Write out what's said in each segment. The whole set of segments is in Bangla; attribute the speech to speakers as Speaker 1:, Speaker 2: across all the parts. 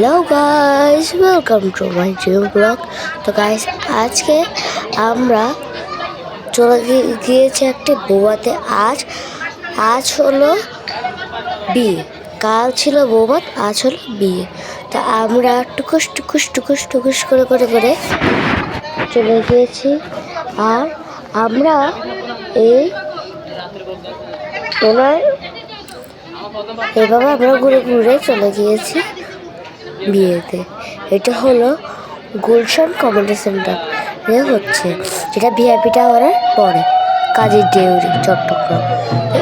Speaker 1: Hello guys welcome to my geo blog তো গাইস আজকে আমরা চলে গিয়েছি একটি বৌবাতে। আজ আজ হলো বিয়ে। কাল ছিল বৌবাত, আজ হলো বিয়ে। তা, আমরা টুকুস টুকুস টুকুস টুকুস করে করে করে চলে গিয়েছি। আর আমরা এই ওনার এভাবে আমরা ঘুরে ঘুরে চলে গিয়েছি। বিয়েতে। এটা হলো গুলশান কমিউনিটি সেন্টার। এ হচ্ছে, যেটা ভিআইপিটা টাওয়ারের পরে কাজের ডেউরি চট্টগ্রাম।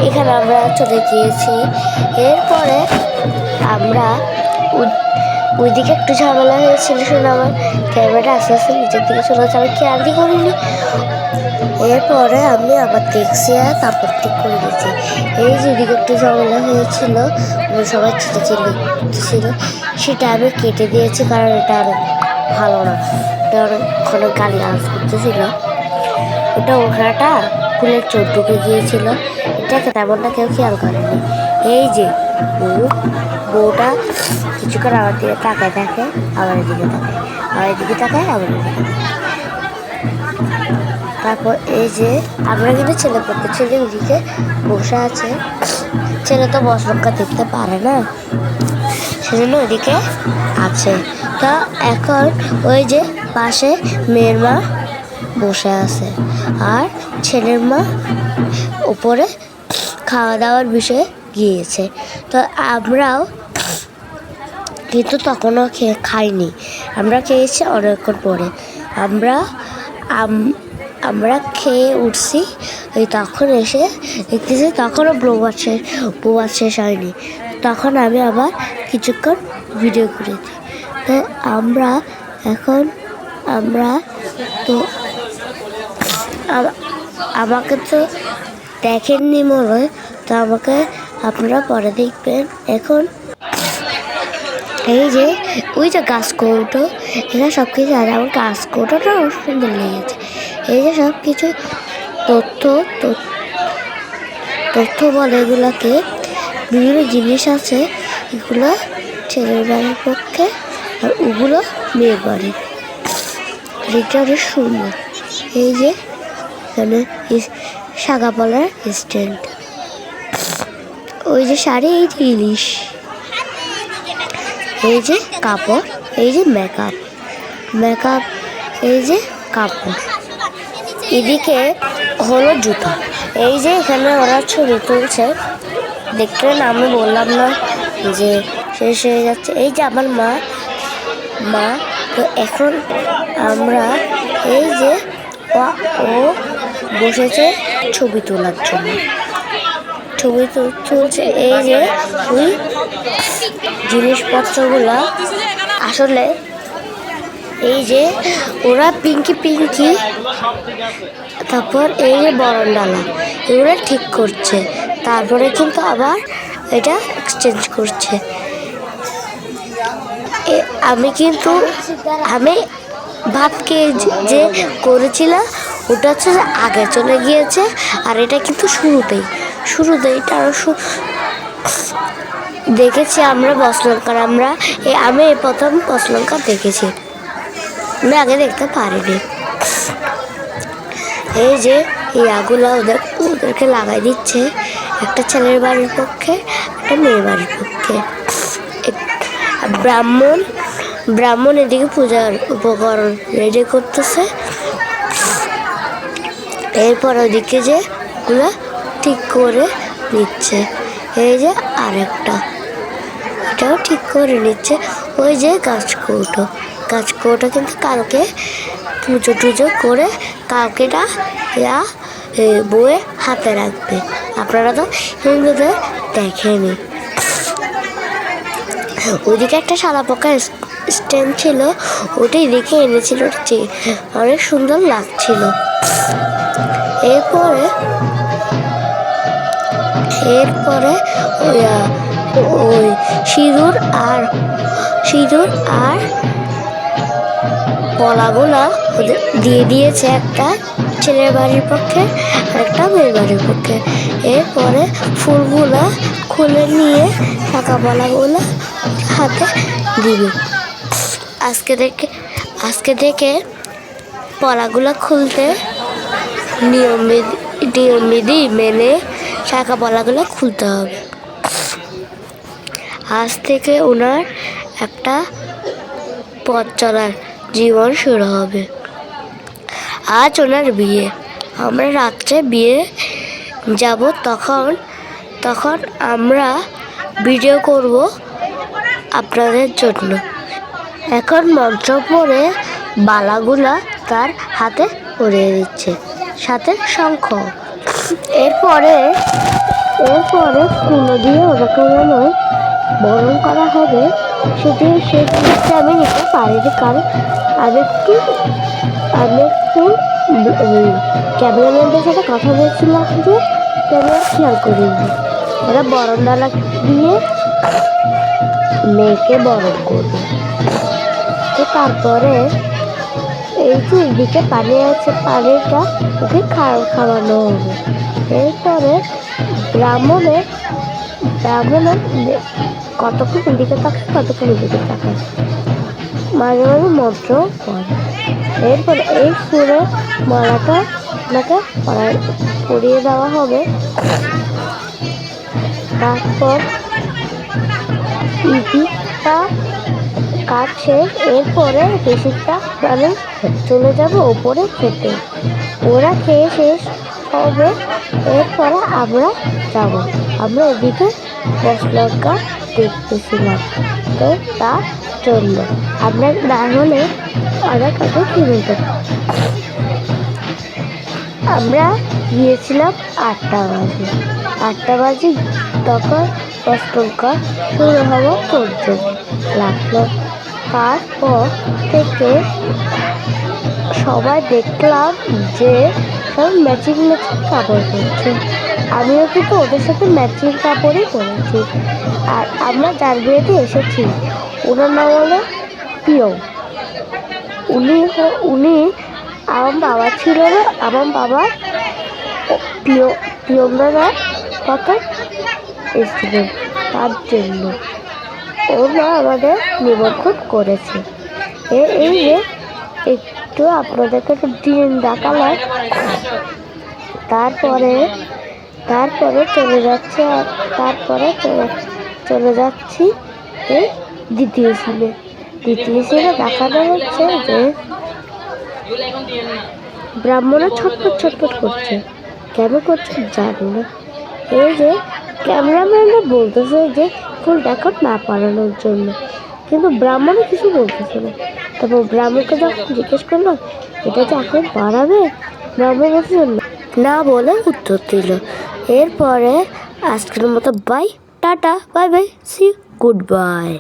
Speaker 1: এখানে আমরা চলে গিয়েছি। এরপরে আমরা ওইদিকে একটু ঝামেলা হয়েছিল শুনে আমার ক্যামেরাটা আস্তে আস্তে নিচের দিকে চলে যাচ্ছে আমি খেয়ালই করিনি। এরপরে আমি আবার দেখছি আর তারপর ঠিক করে গেছি এই যেদিকে একটু ঝামেলা হয়েছিল সবাই চিটাচিলি ছিল সেটা আমি কেটে দিয়েছি কারণ এটা অনেক ভালো না। এটা অনেক গালি আওয়াজ করতেছিল। ওটা ওঠাটা ফুলের চোট ঢুকে গিয়েছিল। এটাকে তেমনটা কেউ খেয়াল করেনি। এই যে বউটা কিছুক্ষণ আমার দিকে তাকায় থাকে আবার এদিকে তাকায়, আবার এদিকে তাকায়, আবার তারপর এই যে আমরা কিন্তু ছেলে পক্ষে ছেলে ওদিকে বসে আছে। ছেলে তো বসরক্ষা দেখতে পারে না, সেজন্য ওইদিকে আছে। তা এখন ওই যে পাশে মেয়ের মা বসে আছে, আর ছেলের মা উপরে খাওয়া দাওয়ার বিষয়ে গিয়েছে। তো আমরাও কিন্তু তখনও খেয়ে খাইনি। আমরা খেয়েছি অনেকক্ষণ পরে। আমরা আমরা খেয়ে উঠছি। তখন এসে দেখতেছি তখনও প্রবাদ শেষ প্রবাদ শেষ হয়নি তখন আমি আবার কিছুক্ষণ ভিডিও করেছি তো আমরা এখন, আমরা তো আমাকে তো দেখেননি মনে হয়। তো আমাকে আপনারা পরে দেখবেন। এখন এই যে, ওই যে গাছ কৌটো এখানে সব কিছু আছে আমার গাছ কৌটোটা সুন্দর লেগেছে এই যে সব কিছু তথ্য তথ্য- বলে এগুলোকে, বিভিন্ন জিনিস আছে, এগুলো ছেলের বাড়ির পক্ষে আর ওগুলো মেয়ের বাড়ি এটা অনেক সুন্দর। এই যে এখানে শাগাপালার স্ট্যান্ড ওই যে শাড়ি, এই যে ইলিশ। এই যে কাপড়, এই যে মেকআপ মেকআপ এই যে কাপড়। এদিকে হলো জুতা। এই যে এখানে ওরা ছবি তুলছে। দেখলেন আমি বললাম না যে শেষ হয়ে যাচ্ছে। এই যে আমার মা মা, তো এখন আমরা এই যে ও- ও বসেছে ছবি তোলার জন্য। ছবি তুলছে এই যে ওই জিনিসপত্রগুলো। আসলে এই যে ওরা পিঙ্কি পিঙ্কি, তারপর এই যে বরণডালা, এগুলো ঠিক করছে। তারপরে কিন্তু আবার এটা এক্সচেঞ্জ করছে। আমি কিন্তু, আমি ভাতকে যে- করেছিলাম, ওটা হচ্ছে আগে চলে গিয়েছে, আর এটা কিন্তু শুরুতেই। শুরুতেই এটা আরও শু- দেখেছি আমরা বসলঙ্কার আমরা আমি এই প্রথম বসলঙ্কা দেখেছি। আমি আগে দেখতে পারিনি। এই যে এই আগুলা ওদের ওদেরকে লাগাই দিচ্ছে। একটা ছেলের বাড়ির পক্ষে, একটা মেয়ের বাড়ির পক্ষে। ব্রাহ্মণ ব্রাহ্মণ এদিকে পূজার উপকরণ রেডি করতেছে। এরপর ওদিকে যে ওগুলা ঠিক করে নিচ্ছে। এই যে আরেকটা। এটাও ঠিক করে নিচ্ছে। ওই যে গাছ কৌটো গাছ কৌটো কিন্তু কালকে পুজো টুজো করে কালকেটা ইয়া এ, বউয়ে হাতে রাখবে। আপনারা তো হিন্দুদের দেখেনি। ওইদিকে একটা সাদা পোকা স্ট্যান্ড ছিল। ওটাই দেখে এনেছিল অনেক সুন্দর লাগছিল। এরপরে এরপরে ওই ওই সিঁদুর আর সিঁদুর আর পলাগুলা দিয়ে দিয়েছে একটা ছেলের বাড়ির পক্ষে একটা মেয়ের বাড়ির পক্ষে। এরপরে ফুলগুলা খুলে নিয়ে টাকা পলাগুলো হাতে দিবে। আজকে থেকে আজকে থেকে পলাগুলো খুলতে নিয়ম বিধি নিয়ম বিধি মেনে শাখা পলাগুলো খুলতে হবে। আজ থেকে ওনার একটা পথ চলার জীবন শুরু হবে। আজ ওনার বিয়ে। আমরা রাত্রে বিয়ে যাব তখন তখন আমরা ভিডিও করব আপনাদের জন্য। এখন মন্ত্র পড়ে বালাগুলা তার হাতে পরিয়ে দিচ্ছে। সাথে শঙ্খ। এরপরে এরপরে কুলো দিয়ে ওরকম নয় বরণ করা হবে সেটি সেই জিনিসটা আমি নিতে পারি না, কারণ আমি একটু আমি একটু ক্যামেরাম্যানদের সাথে কথা বলছিলাম যে ক্যামেরা খেয়াল করিনি। ওরা বরণ ডালা দিয়ে মেয়েকে বরণ করবে। তো তারপরে এই যে এদিকে পানি আছে পানিটা ওকে খাওয়া খাওয়ানো হবে। এরপরে ব্রাহ্মণের ব্রাহ্মণের কতক্ষণ এদিকে থাকে কতক্ষণ এদিকে থাকে মাঝে মাঝে মন্ত্র পড়ে। এরপরে এই সুরে মালাটা আপনাকে পরায় দেওয়া হবে। তারপর কাটছে, এরপরে বেশিটা আমি চলে যাব ওপরে খেতে। ওরা খেয়ে শেষ হবে, এরপরে আমরা যাব। আমরা ওদিকে মশলকা দেখতেছিলাম। তো তার জন্য আমরা না হলে অনেক আগে কিনে দেব আমরা গিয়েছিলাম আটটা বাজে। আটটা বাজে তখন অষ্টমকা শুরু হওয়া পর্যন্ত। লাগল তারপর থেকে সবাই দেখলাম যে সব ম্যাচিং ম্যাচিং কাপড় পরছে। আমিও কিন্তু ওদের সাথে ম্যাচিং কাপড়ই পরেছি। আর আমরা যার বিয়েতে এসেছি, ওনার নাম হলো পিও উনি উনি আমার বাবা ছিল না, আমার বাবা প্রিয় প্রিয়মদাদা প্রথম এসেছিলেন তার জন্য। ওরা আমাদের নিমন্ত্রণ করেছে। এই যে, একটু আপনাদেরকে একটু দিন দেখালাম। তারপরে তারপরে চলে যাচ্ছে, তারপরে চলে যাচ্ছি এই দ্বিতীয় সিনে দ্বিতীয় সিনে দেখানো হচ্ছে যে, ব্রাহ্মণরা ছটফট ছটফট করছে। কেন করছে জানি না। এই যে, ক্যামেরাম্যানরা বলতেছে যে ফুল রেকর্ড না পালানোর জন্য। কিন্তু ব্রাহ্মণও কিছু বলতেছে না। তারপর ব্রাহ্মণকে যখন জিজ্ঞেস করল, এটা যে এখন বাড়াবে ব্রাহ্মণ বলছে। না বলে উত্তর দিল। এরপরে আজকের মতো bye, tata, bye bye see good bye